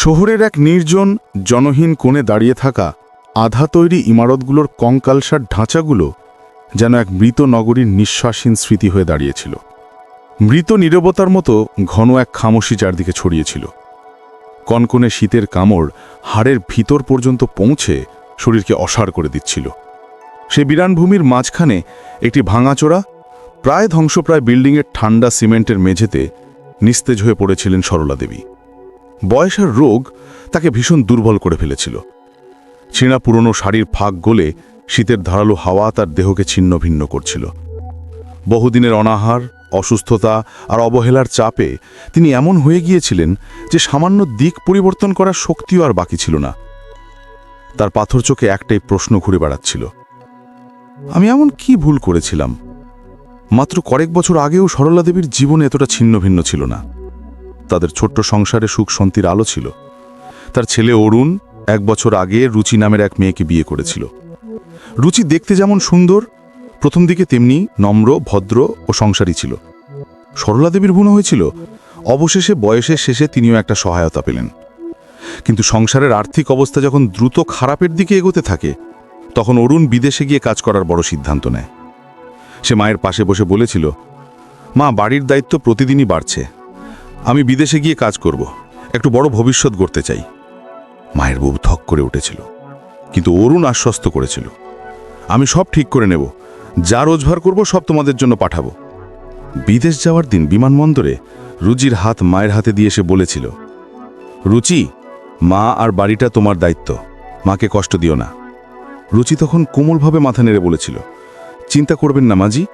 শহরের এক নির্জন, জনহীন কোণে দাঁড়িয়ে থাকা আধা তৈরি ইমারতগুলোর কঙ্কালসার ঢাঁচাগুলো যেন এক মৃত নগরীর নিঃশ্বাসহীন স্মৃতি হয়ে দাঁড়িয়েছিল। মৃত নীরবতার মতো ঘন এক খামোশি চারদিকে ছড়িয়েছিল। কনকনে শীতের কামড় হাড়ের ভিতর পর্যন্ত পৌঁছে শরীরকে অসাড় করে দিচ্ছিল। সে বিরানভূমির মাঝখানে একটি ভাঙাচোরা, প্রায় ধ্বংসপ্রায় বিল্ডিংয়ের ঠান্ডা সিমেন্টের মেঝেতে নিস্তেজ হয়ে পড়েছিলেন সরলা দেবী। বয়সের রোগ তাকে ভীষণ দুর্বল করে ফেলেছিল। ছিঁড়া পুরনো শাড়ির ফাঁক গলে শীতের ধারালো হাওয়া তার দেহকে ছিন্ন ভিন্ন করছিল। বহুদিনের অনাহার, অসুস্থতা আর অবহেলার চাপে তিনি এমন হয়ে গিয়েছিলেন যে সামান্য দিক পরিবর্তন করার শক্তিও আর বাকি ছিল না। তার পাথর চোখে একটাই প্রশ্ন ঘুরে বেড়াচ্ছিল। আমি এমন কি ভুল করেছিলাম? মাত্র কয়েক বছর আগেও সরলা দেবীর জীবনে এতটা ছিন্ন ভিন্ন ছিল না। তাদের ছোট্ট সংসারে সুখ শান্তির আলো ছিল। তার ছেলে অরুণ এক বছর আগে রুচি নামের এক মেয়েকে বিয়ে করেছিল। রুচি দেখতে যেমন সুন্দর, প্রথম দিকে তেমনি নম্র, ভদ্র ও সংসারী ছিল। সরলা দেবীর মনে হয়েছিল। অবশেষে বয়সের শেষে তিনিও একটা সহায়তা পেলেন। কিন্তু সংসারের আর্থিক অবস্থা যখন দ্রুত খারাপের দিকে এগোতে থাকে, তখন অরুণ বিদেশে গিয়ে কাজ করার বড় সিদ্ধান্ত নেয়। সে মায়ের পাশে বসে বলেছিল, মা, বাড়ির দায়িত্ব প্রতিদিনই বাড়ছে। আমি বিদেশে গিয়ে কাজ করব। একটু বড় ভবিষ্যৎ গড়তে চাই। মায়ের বউ ধক করে উঠেছিল। কিন্তু অরুণ আশ্বস্ত করেছিল। আমি সব ঠিক করে নেব। যা রোজগার করব, সব তোমাদের জন্য পাঠাবো। বিদেশ যাওয়ার দিন বিমানবন্দরে রুচির হাত মায়ের হাতে দিয়ে এসে বলেছিল, রুচি, মা আর বাড়িটা তোমার দায়িত্ব। মাকে কষ্ট দিও না। রুচি তখন কোমলভাবে মাথা নেড়ে বলেছিল, চিন্তা করবেন না মাজি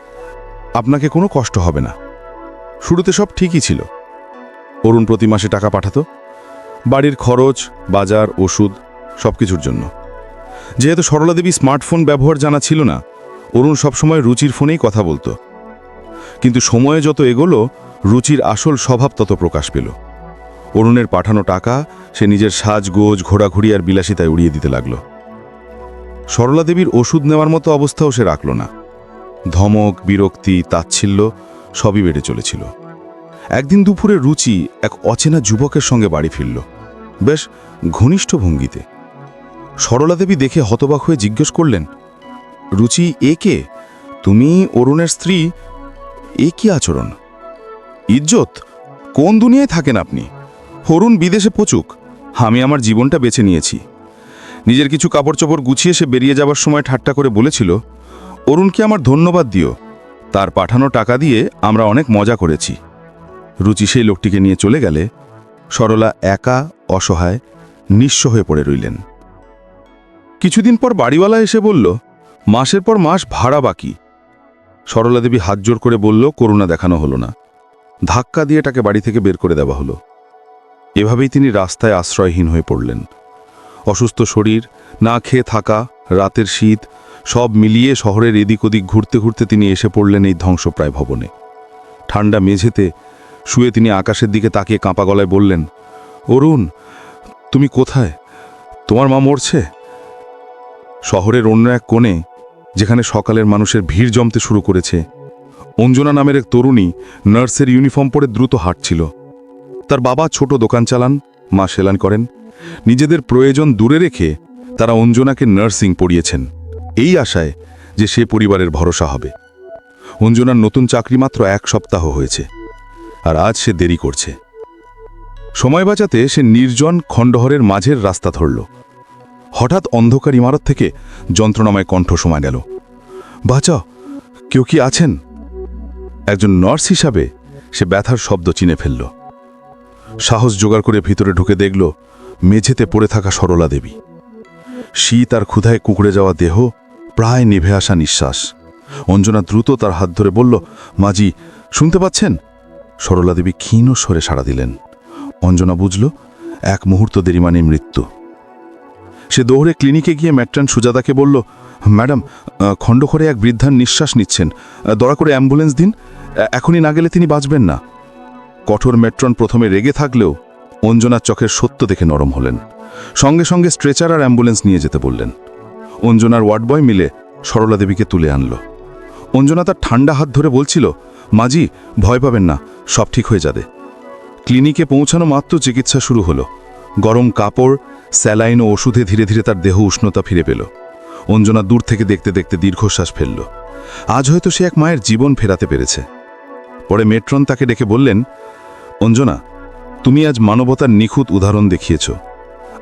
আপনাকে কোনো কষ্ট হবে না। শুরুতে সব ঠিকই ছিল। অরুণ প্রতি মাসে টাকা পাঠাতো। বাড়ির খরচ, বাজার, ওষুধ সব কিছুর জন্য। যেহেতু সরলা দেবী স্মার্টফোন ব্যবহার জানা ছিল না, অরুণ সবসময় রুচির ফোনেই কথা বলতো। কিন্তু সময়ে যত এগোলো, রুচির আসল স্বভাব তত প্রকাশ পেল। অরুণের পাঠানো টাকা সে নিজের সাজগোজ, ঘোরাঘুরি আর বিলাসিতায় উড়িয়ে দিতে লাগল। সরলা দেবীর ওষুধ নেওয়ার মতো অবস্থাও সে রাখল না। ধমক, বিরক্তি, তাচ্ছিল্য সবই বেড়ে চলেছিল। একদিন দুপুরে রুচি এক অচেনা যুবকের সঙ্গে বাড়ি ফিরল। বেশ ঘনিষ্ঠ ভঙ্গিতে। সরলা দেবী দেখে হতবাক হয়ে জিজ্ঞেস করলেন, রুচি, এ কে? তুমি অরুণের স্ত্রী? এ কি আচরণ? ইজ্জত? কোন দুনিয়ায় থাকেন আপনি? অরুণ বিদেশে পচুক। আমি আমার জীবনটা বেছে নিয়েছি। নিজের কিছু কাপড় চোপড় গুছিয়ে সে বেরিয়ে যাবার সময় ঠাট্টা করে বলেছিল, অরুণকে আমার ধন্যবাদ দিও। তার পাঠানো টাকা দিয়ে আমরা অনেক মজা করেছি। রুচি সেই লোকটিকে নিয়ে চলে গেলে সরলা একা, অসহায়, নিঃস্ব হয়ে পড়ে রইলেন। কিছুদিন পর বাড়িওয়ালা এসে বলল, মাসের পর মাস ভাড়া বাকি। সরলা দেবী হাত জোর করে বলল, করুণা দেখানো হলো না। ধাক্কা দিয়ে তাকে বাড়ি থেকে বের করে দেওয়া হলো। এভাবেই তিনি রাস্তায় আশ্রয়হীন হয়ে পড়লেন। অসুস্থ শরীর, না খেয়ে থাকা, রাতের শীত, সব মিলিয়ে শহরের এদিক ওদিক ঘুরতে ঘুরতে তিনি এসে পড়লেন এই ধ্বংসপ্রায় ভবনে। ঠান্ডা মেঝেতে শুয়ে তিনি আকাশের দিকে তাকিয়ে কাঁপা গলায় বললেন, অরুণ, তুমি কোথায়? তোমার মা মরছে? শহরের অন্য এক কোণে, যেখানে সকালের মানুষের ভিড় জমতে শুরু করেছে, অঞ্জনা নামের এক তরুণী নার্সের ইউনিফর্ম পরে দ্রুত হাঁটছিল। তার বাবা ছোট দোকান চালান, মা সেলান করেন, নিজেদের প্রয়োজন দূরে রেখে তারা অঞ্জনাকে নার্সিং পড়িয়েছেন। এই আশায় যে সে পরিবারের ভরসা হবে। অঞ্জনার নতুন চাকরি মাত্র এক সপ্তাহ হয়েছে। আর আজ সে দেরি করছে। সময় বাঁচাতে সে নির্জন খণ্ডহরের মাঝের রাস্তা ধরল। হঠাৎ অন্ধকার ইমারত থেকে যন্ত্রণাময় কণ্ঠ শোনা গেল। বাঁচাও, কেউ কি আছেন? একজন নার্স হিসাবে সে ব্যথার শব্দ চিনে ফেলল। সাহস জোগাড় করে ভিতরে ঢুকে দেখল, মেঝেতে পড়ে থাকা সরলা দেবী। শীত আর ক্ষুধায় কুকুড়ে যাওয়া দেহ প্রায় নিভে আসা নিঃশ্বাস। অঞ্জনা দ্রুত তার হাত ধরে বলল মাজি শুনতে পাচ্ছেন? সরলা দেবী ক্ষীণ স্বরে সাড়া দিলেন। অঞ্জনা বুঝল, এক মুহূর্ত দেরি মানে মৃত্যু। সে দৌড়ে ক্লিনিকে গিয়ে ম্যাট্রান সুজাতাকে বলল, ম্যাডাম, খণ্ডখরে এক বৃদ্ধার নিঃশ্বাস নিচ্ছেন। দয়া করে অ্যাম্বুলেন্স দিন, এখনই না গেলে তিনি বাঁচবেন না। কঠোর মেট্রন প্রথমে রেগে থাকলেও অঞ্জনার চোখের সত্য দেখে নরম হলেন। সঙ্গে সঙ্গে স্ট্রেচার আর অ্যাম্বুলেন্স নিয়ে যেতে বললেন। অঞ্জনার ওয়ার্ড বয় মিলে সরলা দেবীকে তুলে আনল। অঞ্জনা তার ঠান্ডা হাত ধরে বলছিল মাজি, ভয় পাবেন না, সব ঠিক হয়ে যাবে। ক্লিনিকে পৌঁছানো মাত্র চিকিৎসা শুরু হলো। গরম কাপড়, স্যালাইন ও ওষুধে ধীরে ধীরে তার দেহ উষ্ণতা ফিরে পেল। অঞ্জনা দূর থেকে দেখতে দেখতে দীর্ঘশ্বাস ফেলল। আজ হয়তো সে এক মায়ের জীবন ফেরাতে পেরেছে। পরে মেট্রন তাকে ডেকে বললেন, অঞ্জনা, তুমি আজ মানবতার নিখুঁত উদাহরণ দেখিয়েছ।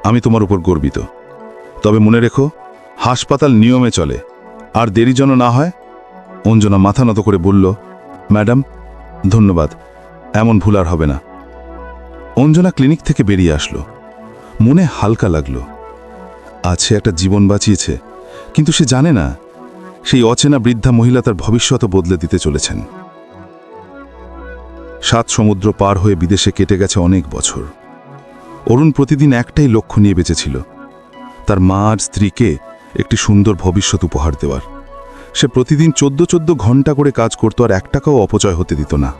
আমি তোমার উপর গর্বিত। তবে মনে রেখো, হাসপাতাল নিয়মে চলে। আর দেরি যেন না হয়? অঞ্জনা মাথা নত করে বলল ম্যাডাম, ধন্যবাদ। এমন ভুল আর হবে না। অঞ্জনা ক্লিনিক থেকে বেরিয়ে আসলো। মনে হালকা লাগল। আছে একটা জীবন বাঁচিয়েছে, কিন্তু সে জানে না, সেই অচেনা বৃদ্ধা মহিলা তার ভবিষ্যৎ বদলে দিতে চলেছেন। সাত সমুদ্র পার হয়ে বিদেশে কেটে গেছে অনেক বছর। অরুণ প্রতিদিন একটাই লক্ষ্য নিয়ে বেঁচেছিল, তার মা আর স্ত্রীকে একটি সুন্দর ভবিষ্যৎ উপহার দেওয়ার। সে প্রতিদিন চোদ্দ চোদ্দ ঘণ্টা করে কাজ করত আর এক টাকাও অপচয় হতে দিত না।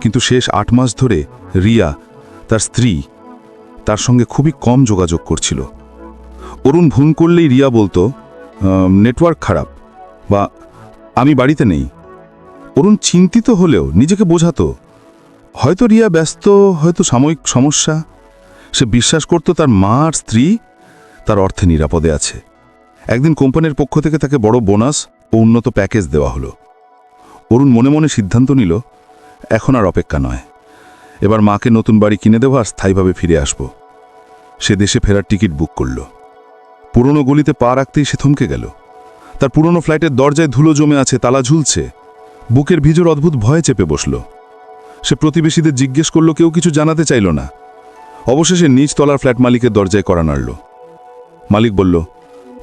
কিন্তু শেষ আট মাস ধরে রিয়া, তার স্ত্রী, তার সঙ্গে খুবই কম যোগাযোগ করছিল। অরুণ ভুল করলেই রিয়া বলতো নেটওয়ার্ক খারাপ বা আমি বাড়িতে নেই। অরুণ চিন্তিত হলেও নিজেকে বোঝাতো, হয়তো রিয়া ব্যস্ত, হয়তো সাময়িক সমস্যা। সে বিশ্বাস করত তার মা আর স্ত্রী তার অর্থে নিরাপদে আছে। একদিন কোম্পানির পক্ষ থেকে তাকে বড় বোনাস ও উন্নত প্যাকেজ দেওয়া হলো। অরুণ মনে মনে সিদ্ধান্ত নিল, এখন আর অপেক্ষা নয়। এবার মাকে নতুন বাড়ি কিনে দেওয়া আর স্থায়ীভাবে ফিরে আসব। সে দেশে ফেরার টিকিট বুক করল। পুরনো গলিতে পা রাখতেই সে থমকে গেল। তার পুরনো ফ্লাইটের দরজায় ধুলো জমে আছে, তালা ঝুলছে। বুকের ভিজোর অদ্ভুত ভয়ে চেপে বসল। সে প্রতিবেশীদের জিজ্ঞেস করল, কেউ কিছু জানাতে চাইল না। অবশেষে নিচ তলার ফ্ল্যাট মালিকের দরজায় করা নাড়ল। মালিক বলল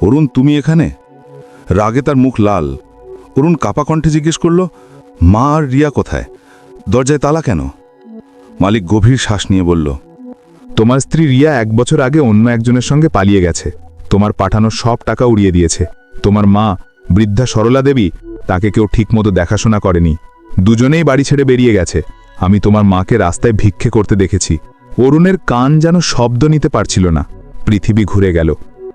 অরুণ, তুমি এখানে? রাগে তার মুখ লাল। অরুণ কাপা কণ্ঠে জিজ্ঞেস করল, মা আর রিয়া কোথায়? দরজায় তালা কেন? মালিক গভীর শ্বাস নিয়ে বলল, তোমার স্ত্রী রিয়া এক বছর আগে অন্য একজনের সঙ্গে পালিয়ে গেছে। তোমার পাঠানো সব টাকা উড়িয়ে দিয়েছে। তোমার মা, বৃদ্ধা সরলা দেবী, তাকে কেউ ঠিকমতো দেখাশোনা করেনি। দুজনেই বাড়ি ছেড়ে বেরিয়ে গেছে। আমি তোমার মাকে রাস্তায় ভিক্ষে করতে দেখেছি। অরুণের কান যেন শব্দ নিতে পারছিল না। পৃথিবী ঘুরে গেল।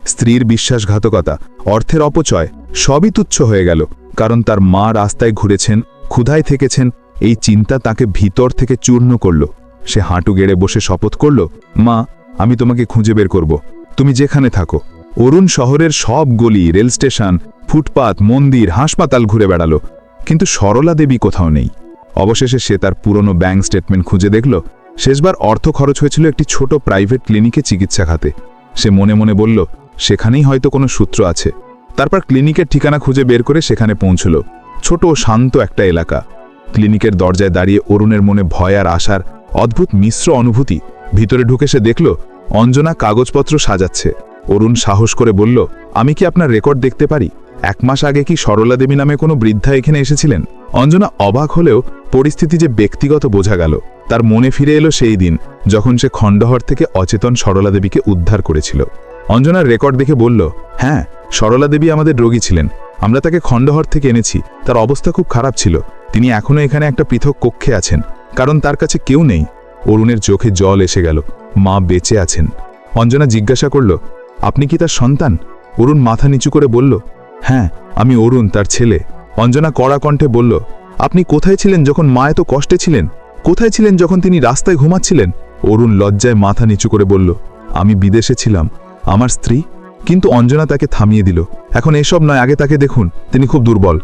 স্ত্রীর বিশ্বাসঘাতকতা, অর্থের অপচয়, সবই তুচ্ছ হয়ে গেল, কারণ তার মা রাস্তায় ঘুরেছেন, ক্ষুধায় থেকেছেন, এই চিন্তা তাকে ভিতর থেকে চূর্ণ করল। সে হাঁটু গেড়ে বসে শপথ করল, মা, আমি তোমাকে খুঁজে বের করব। তুমি যেখানে থাকো। অরুণ শহরের সব গলি, রেল স্টেশন, ফুটপাত, মন্দির, হাসপাতাল ঘুরে বেড়ালো, কিন্তু সরলা দেবী কোথাও নেই। অবশেষে সে তার পুরনো ব্যাংক স্টেটমেন্ট খুঁজে দেখল। শেষবার অর্থ খরচ হয়েছিল একটি ছোট প্রাইভেট ক্লিনিকে চিকিৎসা খাতে। সে মনে মনে বলল সেখানেই হয়তো কোনো সূত্র আছে। তারপর ক্লিনিকের ঠিকানা খুঁজে বের করে সেখানে পৌঁছল। ছোট ও শান্ত একটা এলাকা। ক্লিনিকের দরজায় দাঁড়িয়ে অরুণের মনে ভয় আর আশার অদ্ভুত মিশ্র অনুভূতি। ভিতরে ঢুকে সে দেখল, অঞ্জনা কাগজপত্র সাজাচ্ছে। অরুণ সাহস করে বলল, আমি কি আপনার রেকর্ড দেখতে পারি? এক মাস আগে কি সরলা দেবী নামে কোনো বৃদ্ধা এখানে এসেছিলেন? অঞ্জনা অবাক হলেও পরিস্থিতি যে ব্যক্তিগত বোঝা গেল। তার মনে ফিরে এলো সেই দিন, যখন সে খণ্ডহর থেকে অচেতন সরলা দেবীকে উদ্ধার করেছিল। অঞ্জনার রেকর্ড দেখে বলল হ্যাঁ সরলা দেবী আমাদের রোগী ছিলেন। আমরা তাকে খণ্ডহর থেকে এনেছি। তার অবস্থা খুব খারাপ ছিল। তিনি এখনও এখানে একটা পৃথক কক্ষে আছেন। কারণ তার কাছে কেউ নেই। অরুণের চোখে জল এসে গেল। মা বেঁচে আছেন। অঞ্জনা জিজ্ঞাসা করল, আপনি কি তার সন্তান? অরুণ মাথা নিচু করে বলল হ্যাঁ আমি অরুণ, তার ছেলে। অঞ্জনা কড়া কণ্ঠে বলল, আপনি কোথায় ছিলেন যখন মা এত কষ্টে ছিলেন? কোথায় ছিলেন যখন তিনি রাস্তায় ঘুমাচ্ছিলেন? অরুণ লজ্জায় মাথা নিচু করে বলল, আমি বিদেশে ছিলাম। আমার স্ত্রী? কিন্তু অঞ্জনা তাকে থামিয়ে দিল। এখন এসব নয়, আগে তাকে দেখুন, তিনি খুব দুর্বল।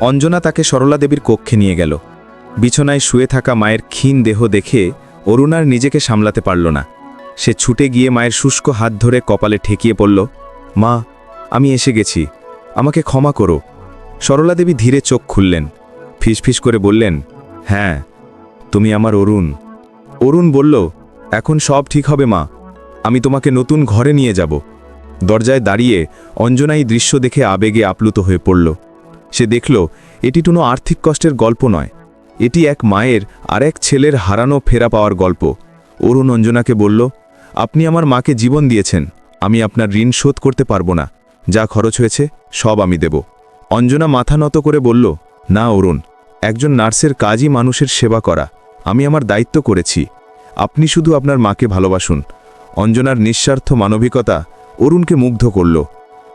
অঞ্জনা তাকে সরলা দেবীর কক্ষে নিয়ে গেল। বিছনায় শুয়ে থাকা মায়ের ক্ষীণ দেহ দেখে অরুণার নিজেকে সামলাতে পারল না। সে ছুটে গিয়ে মায়ের শুষ্ক হাত ধরে কপালে ঠেকিয়ে পড়ল মা, আমি এসে গেছি। আমাকে ক্ষমা করো। সরলা দেবী ধীরে চোখ খুললেন। ফিসফিস করে বললেন হ্যাঁ তুমি আমার অরুণ। অরুণ বলল, এখন সব ঠিক হবে, মা। আমি তোমাকে নতুন ঘরে নিয়ে যাব। দরজায় দাঁড়িয়ে অঞ্জনা এই দৃশ্য দেখে আবেগে আপ্লুত হয়ে পড়ল। সে দেখল, এটি কোনো আর্থিক কষ্টের গল্প নয়। এটি এক মায়ের আর এক ছেলের হারানো ফেরা পাওয়ার গল্প। অরুণ অঞ্জনাকে বলল, আপনি আমার মাকে জীবন দিয়েছেন। আমি আপনার ঋণ শোধ করতে পারব না। যা খরচ হয়েছে, সব আমি দেব। অঞ্জনা মাথা নত করে বলল, না অরুণ, একজন নার্সের কাজই মানুষের সেবা করা। আমি আমার দায়িত্ব করেছি। আপনি শুধু আপনার মাকে ভালোবাসুন। অঞ্জনার নিঃস্বার্থ মানবিকতা অরুণকে মুগ্ধ করল।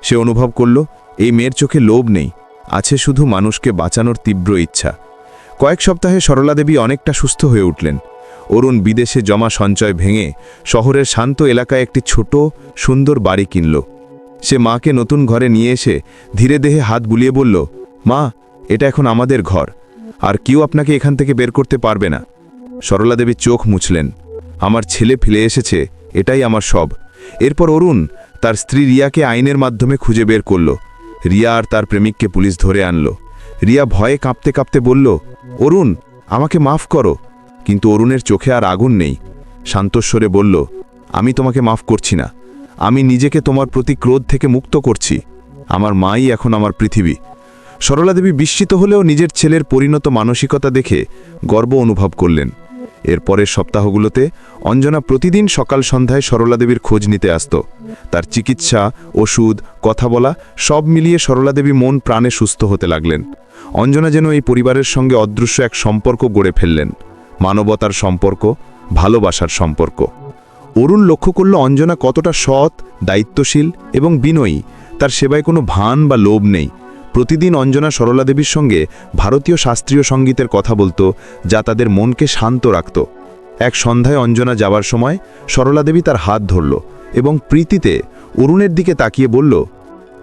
সে অনুভব করল, এই মেয়ের চোখে লোভ নেই, আছে শুধু মানুষকে বাঁচানোর তীব্র ইচ্ছা। কয়েক সপ্তাহে সরলা দেবী অনেকটা সুস্থ হয়ে উঠলেন। অরুণ বিদেশে জমা সঞ্চয় ভেঙে শহরের শান্ত এলাকায় একটি ছোট, সুন্দর বাড়ি কিনল। সে মাকে নতুন ঘরে নিয়ে এসে ধীরে দেহে হাত বুলিয়ে বলল, মা, এটা এখন আমাদের ঘর। আর কেউ আপনাকে এখান থেকে বের করতে পারবে না। সরলা দেবী চোখ মুছলেন। আমার ছেলে ফিরে এসেছে এটাই আমার সব। এরপর অরুণ তার স্ত্রী রিয়াকে আইনের মাধ্যমে খুঁজে বের করল। রিয়া আর তার প্রেমিককে পুলিশ ধরে আনল। রিয়া ভয়ে কাঁপতে কাঁপতে বলল, অরুণ, আমাকে মাফ করো। কিন্তু অরুণের চোখে আর আগুন নেই। শান্তস্বরে বলল, আমি তোমাকে মাফ করছি না। আমি নিজেকে তোমার প্রতি ক্রোধ থেকে মুক্ত করছি। আমার মাই এখন আমার পৃথিবী। সরলাদেবী বিস্মিত হলেও নিজের ছেলের পরিণত মানসিকতা দেখে গর্ব অনুভব করলেন। এর পরের সপ্তাহগুলোতে অঞ্জনা প্রতিদিন সকাল সন্ধ্যায় সরলা দেবীর খোঁজ নিতে আসত। তার চিকিৎসা, ওষুধ, কথা বলা সব মিলিয়ে সরলা দেবী মন প্রাণে সুস্থ হতে লাগলেন। অঞ্জনা যেন এই পরিবারের সঙ্গে অদৃশ্য এক সম্পর্ক গড়ে ফেললেন। মানবতার সম্পর্ক, ভালোবাসার সম্পর্ক। অরুণ লক্ষ্য করল অঞ্জনা কতটা সৎ, দায়িত্বশীল এবং বিনয়ী। তার সেবায় কোনো ভান বা লোভ নেই। প্রতিদিন অঞ্জনা সরলা দেবীর সঙ্গে ভারতীয় শাস্ত্রীয় সঙ্গীতের কথা বলতো, যা তাদের মনকে শান্ত রাখত। এক সন্ধ্যায় অঞ্জনা যাবার সময় সরলা দেবী তার হাত ধরল এবং প্রীতিতে অরুণের দিকে তাকিয়ে বলল,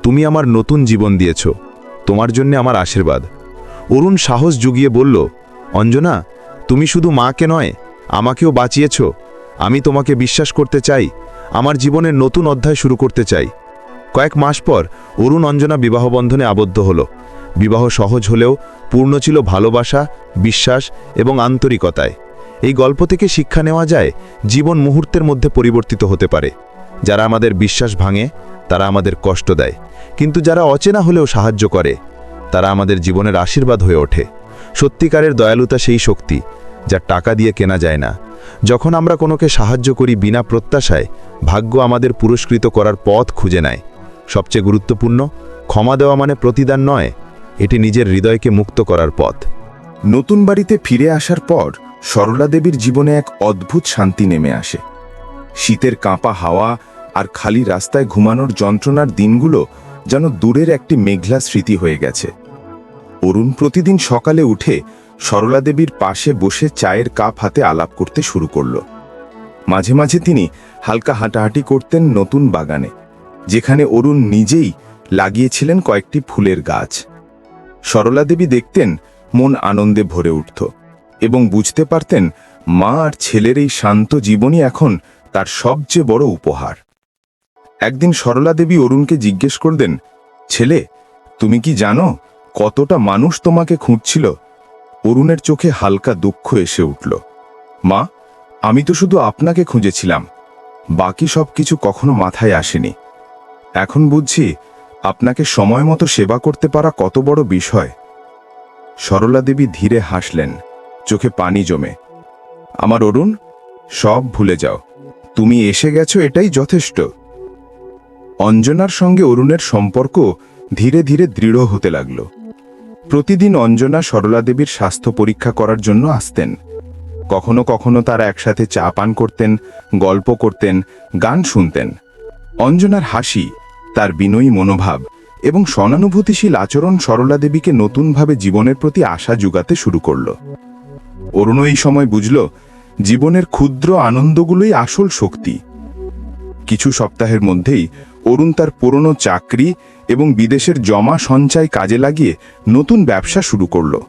তুমি আমার নতুন জীবন দিয়েছ, তোমার জন্য আমার আশীর্বাদ। অরুণ সাহস জুগিয়ে বলল, অঞ্জনা, তুমি শুধু মাকে নয়, আমাকেও বাঁচিয়েছ। আমি তোমাকে বিশ্বাস করতে চাই, আমার জীবনের নতুন অধ্যায় শুরু করতে চাই। কয়েক মাস পর অরুণ অঞ্জনা বিবাহবন্ধনে আবদ্ধ হল। বিবাহ সহজ হলেও পূর্ণ ছিল ভালোবাসা, বিশ্বাস এবং আন্তরিকতায়। এই গল্প থেকে শিক্ষা নেওয়া যায় জীবন মুহূর্তের মধ্যে পরিবর্তিত হতে পারে। যারা আমাদের বিশ্বাস ভাঙে, তারা আমাদের কষ্ট দেয়। কিন্তু যারা অচেনা হলেও সাহায্য করে, তারা আমাদের জীবনের আশীর্বাদ হয়ে ওঠে। সত্যিকারের দয়ালুতা সেই শক্তি যা টাকা দিয়ে কেনা যায় না। যখন আমরা কোনোকে সাহায্য করি বিনা প্রত্যাশায়, ভাগ্য আমাদের পুরস্কৃত করার পথ খুঁজে নেয়। সবচেয়ে গুরুত্বপূর্ণ, ক্ষমা দেওয়া মানে প্রতিদান নয়, এটি নিজের হৃদয়কে মুক্ত করার পথ। নতুন বাড়িতে ফিরে আসার পর সরলা দেবীর জীবনে এক অদ্ভুত শান্তি নেমে আসে। শীতের কাঁপা হাওয়া আর খালি রাস্তায় ঘুমানোর যন্ত্রণার দিনগুলো যেন দূরের একটি মেঘলা স্মৃতি হয়ে গেছে। অরুণ প্রতিদিন সকালে উঠে সরলা দেবীর পাশে বসে চায়ের কাপ হাতে আলাপ করতে শুরু করল। মাঝে মাঝে তিনি হালকা হাঁটাহাঁটি করতেন নতুন বাগানে। যেখানে অরুণ নিজেই লাগিয়েছিলেন কয়েকটি ফুলের গাছ। সরলা দেবী দেখতেন মন আনন্দে ভরে উঠত এবং বুঝতে পারতেন মা আর ছেলের এই শান্ত জীবনই এখন তার সবচেয়ে বড় উপহার। একদিন সরলা দেবী অরুণকে জিজ্ঞেস করলেন, ছেলে, তুমি কি জানো কতটা মানুষ তোমাকে খুঁজছিল? অরুণের চোখে হালকা দুঃখ এসে উঠল। মা, আমি তো শুধু আপনাকে খুঁজেছিলাম, বাকি সব কিছু কখনো মাথায় আসেনি। এখন বুঝছি, আপনাকে সময় মতো সেবা করতে পারা কত বড় বিষয়। সরলা দেবী ধীরে হাসলেন, চোখে পানি জমে। আমার অরুণ, সব ভুলে যাও। তুমি এসে গেছো, এটাই যথেষ্ট। অঞ্জনার সঙ্গে অরুণের সম্পর্ক ধীরে ধীরে দৃঢ় হতে লাগল। প্রতিদিন অঞ্জনা সরলা দেবীর স্বাস্থ্য পরীক্ষা করার জন্য আসতেন। কখনো কখনো তারা একসাথে চা পান করতেন, গল্প করতেন, গান শুনতেন। অঞ্জনার হাসি তার বিনয়ী মনোভাব এবং সনানুভূতিশীল আচরণ সরলা দেবীকে নতুনভাবে জীবনের প্রতি আশা জুগাতে শুরু করল। অরুণ এই সময় বুঝল, জীবনের ক্ষুদ্র আনন্দগুলোই আসল শক্তি। কিছু সপ্তাহের মধ্যেই অরুণ তার পুরনো চাকরি এবং বিদেশের জমা সঞ্চয় কাজে লাগিয়ে নতুন ব্যবসা শুরু করল।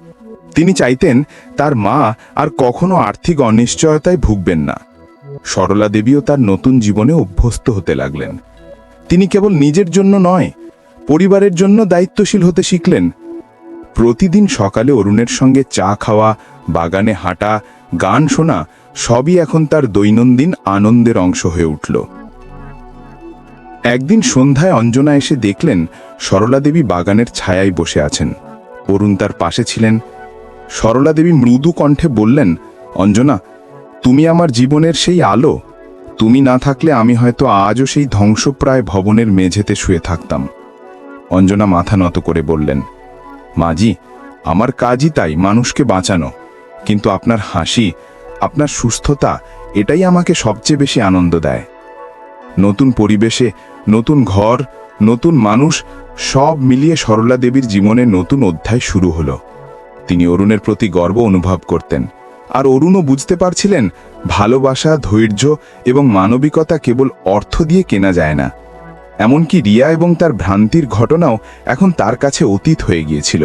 তিনি চাইতেন তার মা আর কখনো আর্থিক অনিশ্চয়তায় ভুগবেন না। সরলা দেবীও তার নতুন জীবনে অভ্যস্ত হতে লাগলেন। তিনি কেবল নিজের জন্য নয়, পরিবারের জন্য দায়িত্বশীল হতে শিখলেন। প্রতিদিন সকালে অরুণের সঙ্গে চা খাওয়া, বাগানে হাঁটা, গান শোনা, সবই এখন তার দৈনন্দিন আনন্দের অংশ হয়ে উঠল। একদিন সন্ধ্যায় অঞ্জনা এসে দেখলেন সরলা দেবী বাগানের ছায়ায় বসে আছেন। অরুণ তার পাশে ছিলেন। সরলা দেবী মৃদু কণ্ঠে বললেন, অঞ্জনা, তুমি আমার জীবনের সেই আলো তুমি না থাকলে আমি হয়তো আজও সেই ধ্বংসপ্রায় ভবনের মেঝেতে শুয়ে থাকতাম। অঞ্জনা মাথা নত করে বললেন, মাজি, আমার কাজই তাই, মানুষকে বাঁচানো। কিন্তু আপনার হাসি, আপনার সুস্থতা, এটাই আমাকে সবচেয়ে বেশি আনন্দ দেয়। নতুন পরিবেশে, নতুন ঘর, নতুন মানুষ, সব মিলিয়ে সরলা দেবীর জীবনে নতুন অধ্যায় শুরু হলো। তিনি অরুণের প্রতি গর্ব অনুভব করতেন। আর অরুণও বুঝতে পারছিলেন, ভালোবাসা, ধৈর্য এবং মানবিকতা কেবল অর্থ দিয়ে কেনা যায় না। এমনকি রিয়া এবং তার ভ্রান্তির ঘটনাও এখন তার কাছে অতীত হয়ে গিয়েছিল।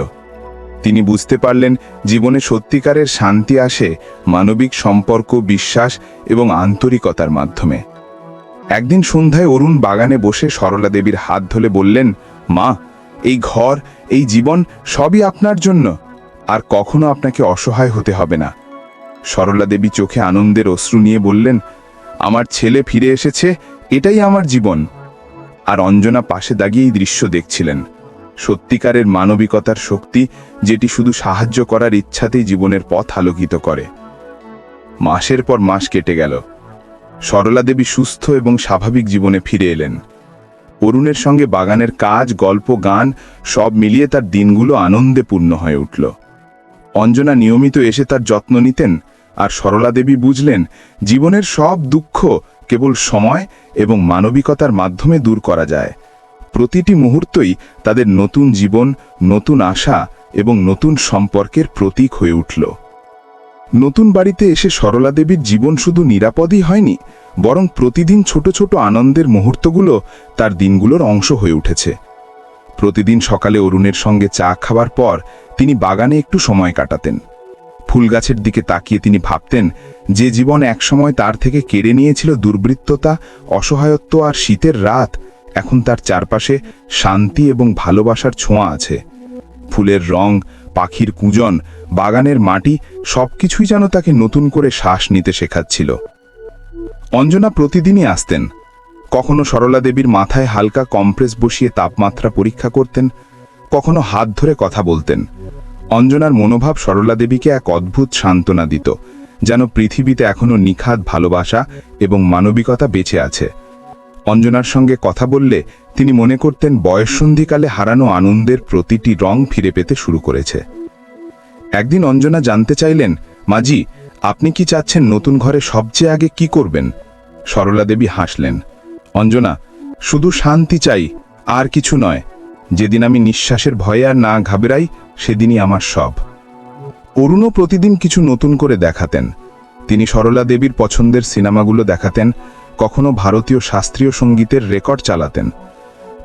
তিনি বুঝতে পারলেন, জীবনে সত্যিকারের শান্তি আসে মানবিক সম্পর্ক, বিশ্বাস এবং আন্তরিকতার মাধ্যমে। একদিন সন্ধ্যায় অরুণ বাগানে বসে সরলা দেবীর হাত ধরে বললেন, মা, এই ঘর, এই জীবন সবই আপনার জন্য। আর কখনো আপনাকে অসহায় হতে হবে না। সরলা দেবী চোখে আনন্দের অশ্রু নিয়ে বললেন, আমার ছেলে ফিরে এসেছে, এটাই আমার জীবন। আর অঞ্জনা পাশে দাঁড়িয়ে এই দৃশ্য দেখছিলেন। সত্যিকারের মানবিকতার শক্তি, যেটি শুধু সাহায্য করার ইচ্ছাতেই জীবনের পথ আলোকিত করে। মাসের পর মাস কেটে গেল। সরলা দেবী সুস্থ এবং স্বাভাবিক জীবনে ফিরে এলেন। অরুণের সঙ্গে বাগানের কাজ, গল্প, গান সব মিলিয়ে তার দিনগুলো আনন্দে পূর্ণ হয়ে উঠল। অঞ্জনা নিয়মিত এসে তার যত্ন নিতেন আর সরলা দেবী বুঝলেন, জীবনের সব দুঃখ কেবল সময় এবং মানবিকতার মাধ্যমে দূর করা যায়। প্রতিটি মুহূর্তই তাদের নতুন জীবন, নতুন আশা এবং নতুন সম্পর্কের প্রতীক হয়ে উঠল। নতুন বাড়িতে এসে সরলা দেবীর জীবন শুধু নিরাপদই হয়নি, বরং প্রতিদিন ছোট ছোট আনন্দের মুহূর্তগুলো তার দিনগুলোর অংশ হয়ে উঠেছে। প্রতিদিন সকালে অরুণের সঙ্গে চা খাবার পর তিনি বাগানে একটু সময় কাটাতেন। ফুল গাছের দিকে তাকিয়ে তিনি ভাবতেন, যে জীবন একসময় তার থেকে কেড়ে নিয়েছিল দুর্বৃত্ততা, অসহায়ত্ব আর শীতের রাত, এখন তার চারপাশে শান্তি এবং ভালোবাসার ছোঁয়া আছে। ফুলের রং, পাখির কুজন, বাগানের মাটি, সবকিছুই যেন তাকে নতুন করে শ্বাস নিতে শেখাচ্ছিল। অঞ্জনা প্রতিদিনই আসতেন কখনো সরলা দেবীর মাথায় হালকা কম্প্রেস বসিয়ে তাপমাত্রা পরীক্ষা করতেন, কখনো হাত ধরে কথা বলতেন। অঞ্জনার মনোভাব সরলা দেবীকে এক অদ্ভুত সান্ত্বনা দিত, যেন পৃথিবীতে এখনও নিখাত ভালোবাসা এবং মানবিকতা বেঁচে আছে। অঞ্জনার সঙ্গে কথা বললে তিনি মনে করতেন বয়ঃসন্ধিকালে হারানো আনন্দের প্রতিটি রং ফিরে পেতে শুরু করেছে। একদিন অঞ্জনা জানতে চাইলেন মাজি আপনি কি চাচ্ছেন নতুন ঘরে সবচেয়ে আগে কি করবেন? সরলা দেবী হাসলেন অঞ্জনা, শুধু শান্তি চাই, আর কিছু নয়। যেদিন আমি নিঃশ্বাসের ভয়ে আর না ঘাবড়াই, সেদিনই আমার সব। অরুণও প্রতিদিন কিছু নতুন করে দেখাতেন। তিনি সরলা দেবীর পছন্দের সিনেমাগুলো দেখাতেন, কখনো ভারতীয় শাস্ত্রীয় সঙ্গীতের রেকর্ড চালাতেন।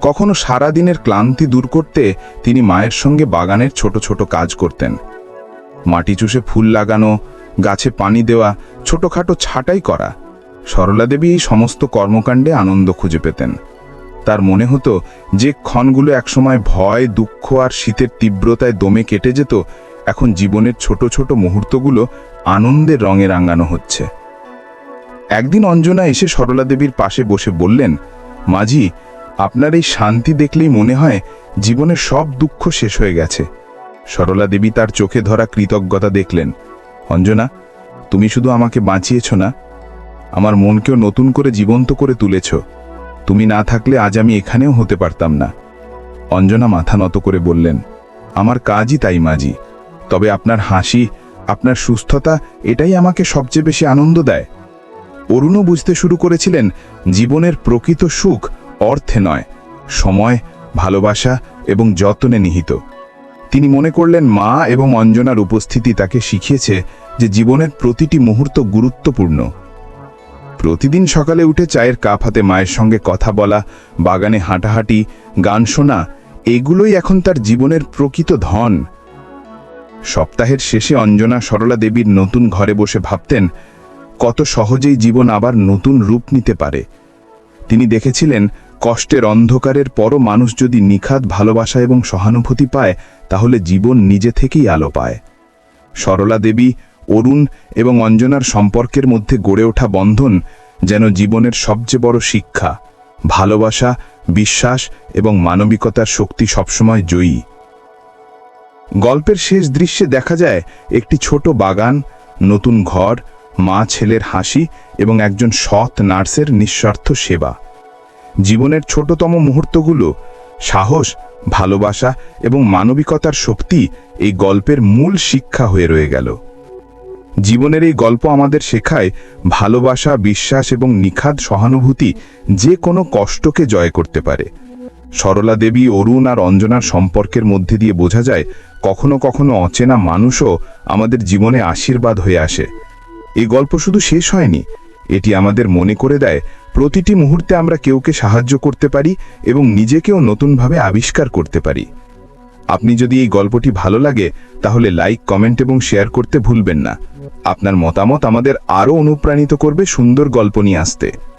কখনো সারাদিনের ক্লান্তি দূর করতে তিনি মায়ের সঙ্গে বাগানের ছোট ছোট কাজ করতেন। মাটি চুষে ফুল লাগানো, গাছে পানি দেওয়া, ছোটখাটো ছাটাই করা। সরলা দেবী এই সমস্ত কর্মকাণ্ডে আনন্দ খুঁজে পেতেন। তার মনে হতো যে ক্ষণগুলো একসময় ভয়, দুঃখ আর শীতের তীব্রতায় দমে কেটে যেত, এখন জীবনের ছোট ছোট মুহূর্তগুলো আনন্দের রঙে রাঙানো হচ্ছে। একদিন অঞ্জনা এসে সরলা দেবীর পাশে বসে বললেন, মাঝি, আপনার এই শান্তি দেখলেই মনে হয় জীবনের সব দুঃখ শেষ হয়ে গেছে সরলা দেবী তার চোখে ধরা কৃতজ্ঞতা দেখলেন, অঞ্জনা, তুমি শুধু আমাকে বাঁচিয়েছ না আমার মনকেও নতুন করে জীবন্ত করে তুলেছ। তুমি না থাকলে আজ আমি এখানেও হতে পারতাম না। অঞ্জনা মাথা নত করে বললেন, আমার কাজই তাই মাঝি তবে আপনার হাসি, আপনার সুস্থতা, এটাই আমাকে সবচেয়ে বেশি আনন্দ দেয়। অরুণও বুঝতে শুরু করেছিলেন, জীবনের প্রকৃত সুখ অর্থে নয়, সময়, ভালোবাসা এবং যত্নে নিহিত। তিনি মনে করলেন, মা এবং অঞ্জনার উপস্থিতি তাকে শিখিয়েছে যে জীবনের প্রতিটি মুহূর্ত গুরুত্বপূর্ণ। প্রতিদিন সকালে উঠে চায়ের কাপ হাতে মায়ের সঙ্গে কথা বলা, বাগানে হাঁটাহাঁটি, গান শোনা, এগুলোই এখন তার জীবনের প্রকৃত ধন। সপ্তাহের শেষে অঞ্জনা সরলা দেবীর নতুন ঘরে বসে ভাবতেন, কত সহজেই জীবন আবার নতুন রূপ নিতে পারে। তিনি দেখেছিলেন, কষ্টের অন্ধকারের পরও মানুষ যদি নিখাত ভালোবাসা এবং সহানুভূতি পায়, তাহলে জীবন নিজে থেকেই আলো পায়। সরলা দেবী অরুণ এবং অঞ্জনার সম্পর্কের মধ্যে গড়ে ওঠা বন্ধন যেন জীবনের সবচেয়ে বড় শিক্ষা, ভালোবাসা, বিশ্বাস এবং মানবিকতার শক্তি সবসময় জয়ী। গল্পের শেষ দৃশ্যে দেখা যায় একটি ছোট বাগান, নতুন ঘর, মা ছেলের হাসি এবং একজন সৎ নার্সের নিঃস্বার্থ সেবা। জীবনের ছোটতম মুহূর্তগুলো, সাহস, ভালোবাসা এবং মানবিকতার শক্তি এই গল্পের মূল শিক্ষা হয়ে রয়ে গেল। জীবনের এই গল্প আমাদের শেখায় ভালোবাসা, বিশ্বাস এবং নিখাদ সহানুভূতি যে কোনো কষ্টকে জয় করতে পারে। সরলা দেবী, অরুণ আর অঞ্জনার সম্পর্কের মধ্যে দিয়ে বোঝা যায়, কখনো কখনো অচেনা মানুষও আমাদের জীবনে আশীর্বাদ হয়ে আসে। এই গল্প শুধু শেষ হয়নি, এটি আমাদের মনে করে দেয়, প্রতিটি মুহূর্তে আমরা কেউকে সাহায্য করতে পারি এবং নিজেকেও নতুনভাবে আবিষ্কার করতে পারি। আপনি যদি এই গল্পটি ভালো লাগে, তাহলে লাইক, কমেন্ট এবং শেয়ার করতে ভুলবেন না। আপনার মতামত আমাদের আরও অনুপ্রাণিত করবে সুন্দর গল্প নিয়ে আসতে।